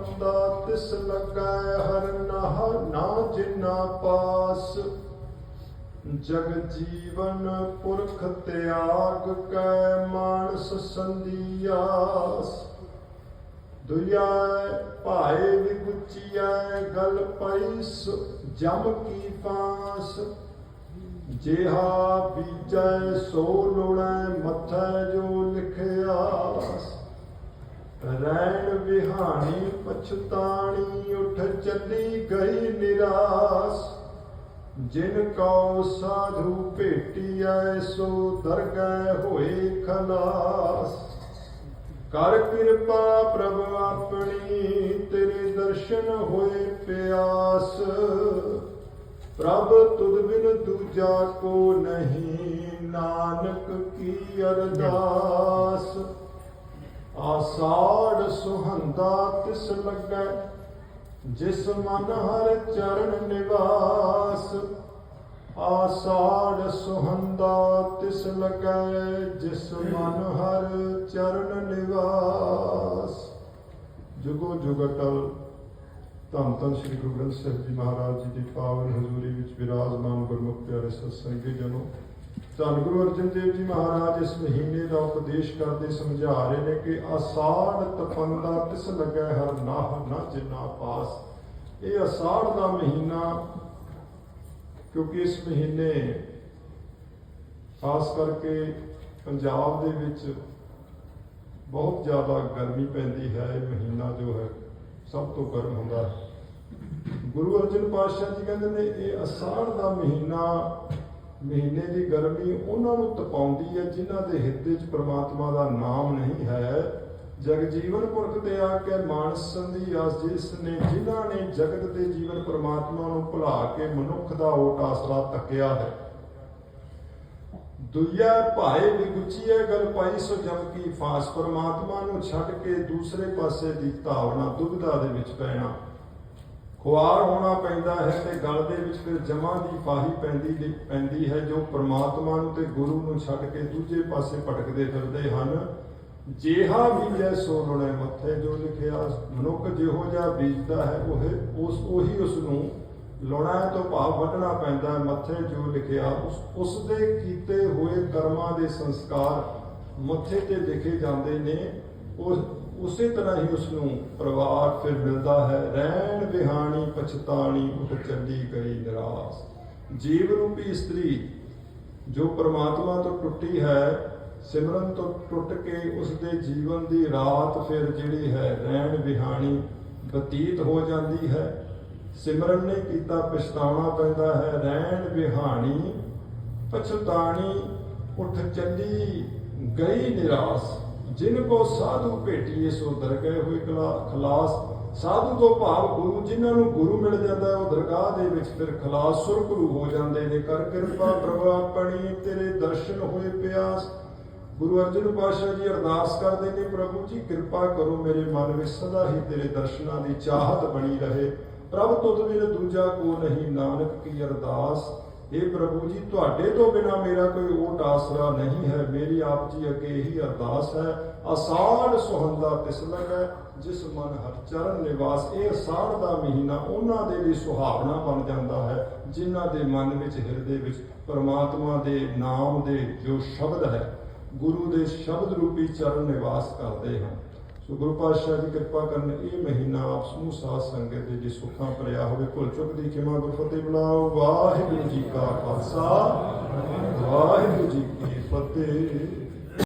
ਤਪੰਦਾ ਤਿਸ ਲੱਗੈ ਹਰ ਨਾਹ, ਨਾ ਜਿਨਾ ਪਾਸ। ਜਗ ਜੀਵਨ ਪੁਰਖ ਤਿਆਗ ਕੈ ਮਾਨਸ ਸੰਦੀਆਸ ਦੁਇਆ ਭਾਏ ਵਿਗੁਚੀਐ ਗਲ ਪਈ ਜਮ ਕੀ ਪਾਸ ਜਿਹਾ ਬੀਜੈ ਸੋ ਲੋੜੈ ਮਥੈ ਜੋ ਲਿਖਿਆਸ। ਰੈਣ ਵਿਹਾਣੀ ਪਛਤਾਣੀ, ਉਠ ਚੱਲੀ ਗਈ ਨਿਰਾਸ। ਜਿਨ ਕਉ ਸਾਧੂ ਭੇਟੀਐ ਸੋ ਦਰਗਹਿ ਹੋਏ ਖਲਾਸ। ਕਰ ਕਿਰਪਾ ਪ੍ਰਭ ਆਪਣੀ, ਤੇਰੇ ਦਰਸ਼ਨ ਹੋਏ ਪਿਆਸ। ਪ੍ਰਭ ਤੁਧ ਬਿਨ ਦੂਜਾ ਕੋ ਨਹੀਂ, ਨਾਨਕ ਕੀ ਅਰਦਾਸ। ਆਸਾੜ ਸੁਹੰਦਾ ਤਿਸ ਲੱਗੈ, ਜਿਸ ਮਨ ਹਰ ਚਰਨ ਨਿਵਾਸ। ਆਸਾੜ ਸੁਹੰਦਾ ਤਿਸ ਲੱਗੈ, ਜਿਸ ਮਨ ਹਰ ਚਰਨ ਨਿਵਾਸ। ਜੁਗੋ ਜੁਗਟਲ, ਧੰਨ ਧੰਨ ਸ੍ਰੀ ਗੁਰੂ ਗ੍ਰੰਥ ਸਾਹਿਬ ਜੀ ਮਹਾਰਾਜ ਜੀ ਦੀ ਪਾਵਨ ਹਜ਼ੂਰੀ ਵਿੱਚ ਵਿਰਾਜਮਾਨ ਗੁਰਮੁਖ ਪਿਆਰੇ ਸਤਸੰਗੀ ਜਨੋ ਧੰਨ ਗੁਰੂ ਅਰਜਨ ਦੇਵ ਜੀ ਮਹਾਰਾਜ, ਇਸ ਮਹੀਨੇ ਦਾ ਉਪਦੇਸ਼ ਕਰਦੇ ਸਮਝਾ ਰਹੇ ਨੇ ਕਿ ਆਸਾੜ ਤਪੰਦਾ ਤਿਸ ਲੱਗੈ ਹਰ ਨਾਹ ਨਾ ਜਿਨਾ ਪਾਸ। ਇਹ ਆਸਾੜ ਦਾ ਮਹੀਨਾ, ਕਿਉਂਕਿ ਇਸ ਮਹੀਨੇ ਖਾਸ ਕਰਕੇ ਪੰਜਾਬ ਦੇ ਵਿੱਚ ਬਹੁਤ ਜ਼ਿਆਦਾ ਗਰਮੀ ਪੈਂਦੀ ਹੈ, ਇਹ ਮਹੀਨਾ ਜੋ ਹੈ, ਸਭ ਤੋਂ ਗਰਮ ਹੁੰਦਾ ਹੈ। ਗੁਰੂ ਅਰਜਨ ਪਾਤਸ਼ਾਹ ਜੀ ਕਹਿੰਦੇ ਨੇ, ਇਹ ਆਸਾੜ ਦਾ ਮਹੀਨਾ ਮਹੀਨੇ ਦੀ ਗਰਮੀ ਉਹਨਾਂ ਨੂੰ ਤਪਾਉਂਦੀ ਹੈ ਜਿਨ੍ਹਾਂ ਦੇ ਹਿਰਦੇ 'ਚ ਪ੍ਰਮਾਤਮਾ ਦਾ ਨਾਮ ਨਹੀਂ ਹੈ। ਜਗ ਜੀਵਨ ਪੁਰਖ ਤੇ ਆ ਕੇ ਮਾਨਸ ਸੰਧੀ ਆਸ ਜਿਸ ਨੇ ਜਿਨ੍ਹਾਂ ਨੇ ਜਗਤ ਦੇ ਜੀਵਨ ਪ੍ਰਮਾਤਮਾ ਨੂੰ ਭੁਲਾ ਕੇ ਮਨੁੱਖ ਦਾ ਓਟ ਆਸਰਾ ਤੱਕਿਆ ਹੈ। ਦੁਈਆ ਭਾਏ ਵਿਗੁਚੀਏ ਗਲ ਪਾਈ ਸੋ ਜਮ ਕੀ ਫਾਸ, ਪ੍ਰਮਾਤਮਾ ਨੂੰ ਛੱਡ ਕੇ ਦੂਸਰੇ ਪਾਸੇ ਦੀ ਧਾਵਨਾ ਦੁਬਿਧਾ ਦੇ ਵਿੱਚ ਪੈਣਾ। ਖੁਆਰ ਹੋਣਾ ਪੈਂਦਾ ਹੈ ਤੇ ਗਲ ਦੇ ਵਿੱਚ ਫਿਰ ਜਮਾਂ ਦੀ ਫਾਹੀ ਪੈਂਦੀ ਪੈਂਦੀ ਹੈ, ਜੋ ਪਰਮਾਤਮਾ ਨੂੰ ਤੇ ਗੁਰੂ ਨੂੰ ਛੱਡ ਕੇ ਦੂਜੇ ਪਾਸੇ ਭਟਕਦੇ ਫਿਰਦੇ ਹਨ। ਜਿਹਾ ਬੀਜੈ ਸੋ ਲੋਣੇ ਮੱਥੇ, ਜੋ ਲਿਖਿਆ, ਮਨੁੱਖ ਜਿਹੋ ਜਿਹਾ ਬੀਜਦਾ ਹੈ, ਉਹ ਉਸ ਉਹੀ ਉਸ ਨੂੰ ਲੋਣਾ ਤੋਂ ਭਾਵ ਵੱਢਣਾ ਪੈਂਦਾ ਹੈ। ਮੱਥੇ ਜੋ ਲਿਖਿਆ, ਉਸ ਉਸ ਦੇ ਕੀਤੇ ਹੋਏ ਕਰਮਾਂ ਦੇ ਸੰਸਕਾਰ ਮੱਥੇ ਤੇ ਲਿਖੇ ਜਾਂਦੇ ਨੇ। ਉਹ ਉਸੇ ਤਰ੍ਹਾਂ ਹੀ ਉਸ ਨੂੰ ਪਰਿਵਾਰ ਫਿਰ ਮਿਲਦਾ ਹੈ। ਰਹਿਣ ਵਿਹਾਣੀ ਪਛਤਾਣੀ ਉੱਠ ਚੱਲੀ ਗਈ ਨਿਰਾਸ। ਜੀਵ ਰੂਪੀ ਇਸਤਰੀ, ਜੋ ਪ੍ਰਮਾਤਮਾ ਤੋਂ ਟੁੱਟੀ ਹੈ, ਸਿਮਰਨ ਤੋਂ ਟੁੱਟ ਕੇ ਉਸ ਦੇ ਜੀਵਨ ਦੀ ਰਾਤ ਫਿਰ ਜਿਹੜੀ ਹੈ, ਰਹਿਣ ਵਿਹਾਣੀ ਬਤੀਤ ਹੋ ਜਾਂਦੀ ਹੈ। ਸਿਮਰਨ ਨੇ ਕੀਤਾ ਪਛਤਾਉਣਾ ਪੈਂਦਾ ਹੈ। ਰਹਿਣ ਵਿਹਾਣੀ ਪਛਤਾਣੀ, ਉੱਠ ਚੱਲੀ ਗਈ ਨਿਰਾਸ। ਜਿਨ ਕੋ ਸਾਧੂ ਭੇਟੀਏ ਸੋ ਦਰਗਹਿ ਹੋਏ ਖਲਾਸ। ਸਾਧੂ ਤੋਂ ਭਾਵ ਗੁਰੂ, ਜਿਨ੍ਹਾਂ ਨੂੰ ਗੁਰੂ ਮਿਲ ਜਾਂਦਾ ਉਹ ਦਰਗਾਹ ਦੇ ਵਿੱਚ ਫਿਰ ਖਲਾਸ ਸੁਰਗੁਰੂ ਹੋ ਜਾਂਦੇ ਨੇ। ਕਰ ਕਿਰਪਾ ਪ੍ਰਭ ਆਪਣੀ, ਤੇਰੇ ਦਰਸ਼ਨ ਹੋਏ ਪਿਆਸ। ਗੁਰੂ ਅਰਜਨ ਪਾਤਸ਼ਾਹ ਜੀ ਅਰਦਾਸ ਕਰਦੇ ਨੇ, ਪ੍ਰਭੂ ਜੀ, ਕਿਰਪਾ ਕਰੋ ਮੇਰੇ ਮਨ ਵਿੱਚ ਸਦਾ ਹੀ ਤੇਰੇ ਦਰਸ਼ਨਾਂ ਦੀ ਚਾਹਤ ਬਣੀ ਰਹੇ। ਪ੍ਰਭ, ਤੁਧ ਬਿਨ ਦੂਜਾ ਕੋ ਨਹੀਂ, ਨਾਨਕ ਕੀ ਅਰਦਾਸ? ਇਹ ਪ੍ਰਭੂ ਜੀ, ਤੁਹਾਡੇ ਤੋਂ ਬਿਨਾ ਮੇਰਾ ਕੋਈ ਓਟ ਆਸਰਾ ਨਹੀਂ ਹੈ। ਮੇਰੀ ਆਪ ਜੀ ਅੱਗੇ ਇਹੀ ਅਰਦਾਸ ਹੈ। ਆਸਾੜ ਸੁਹੰਦਾ ਤਿਸਲਕ ਹੈ, ਜਿਸ ਮਨ ਹਰ ਚਰਨ ਨਿਵਾਸ, ਇਹ ਆਸਾੜ ਦਾ ਮਹੀਨਾ ਉਹਨਾਂ ਦੇ ਲਈ ਸੁਹਾਵਣਾ ਬਣ ਜਾਂਦਾ ਹੈ, ਜਿਨ੍ਹਾਂ ਦੇ ਮਨ ਵਿੱਚ, ਹਿਰਦੇ ਵਿੱਚ ਪਰਮਾਤਮਾ ਦੇ ਨਾਮ ਦੇ ਜੋ ਸ਼ਬਦ ਹੈ, ਗੁਰੂ ਦੇ ਸ਼ਬਦ ਰੂਪੀ ਚਰਨ ਨਿਵਾਸ ਕਰਦੇ ਹਨ। ਸੋ ਗੁਰੂ ਪਾਤਸ਼ਾਹ ਦੀ ਕਿਰਪਾ ਕਰਨ ਇਹ ਮਹੀਨਾ ਆਪ ਸਮੂਹ ਸਾਧ ਸੰਗਤ ਦੇ ਜੀ ਸੁੱਖਾਂ ਭਰਿਆ ਹੋਵੇ, ਭੁੱਲ ਚੁੱਕ ਦੀ ਖਿਮਾ ਗੁਰ ਫਤਿਹ ਬੁਲਾਓ। ਵਾਹਿਗੁਰੂ ਜੀ ਕਾ ਖਾਲਸਾ, ਵਾਹਿਗੁਰੂ ਜੀ ਕੀ ਫਤਿਹ।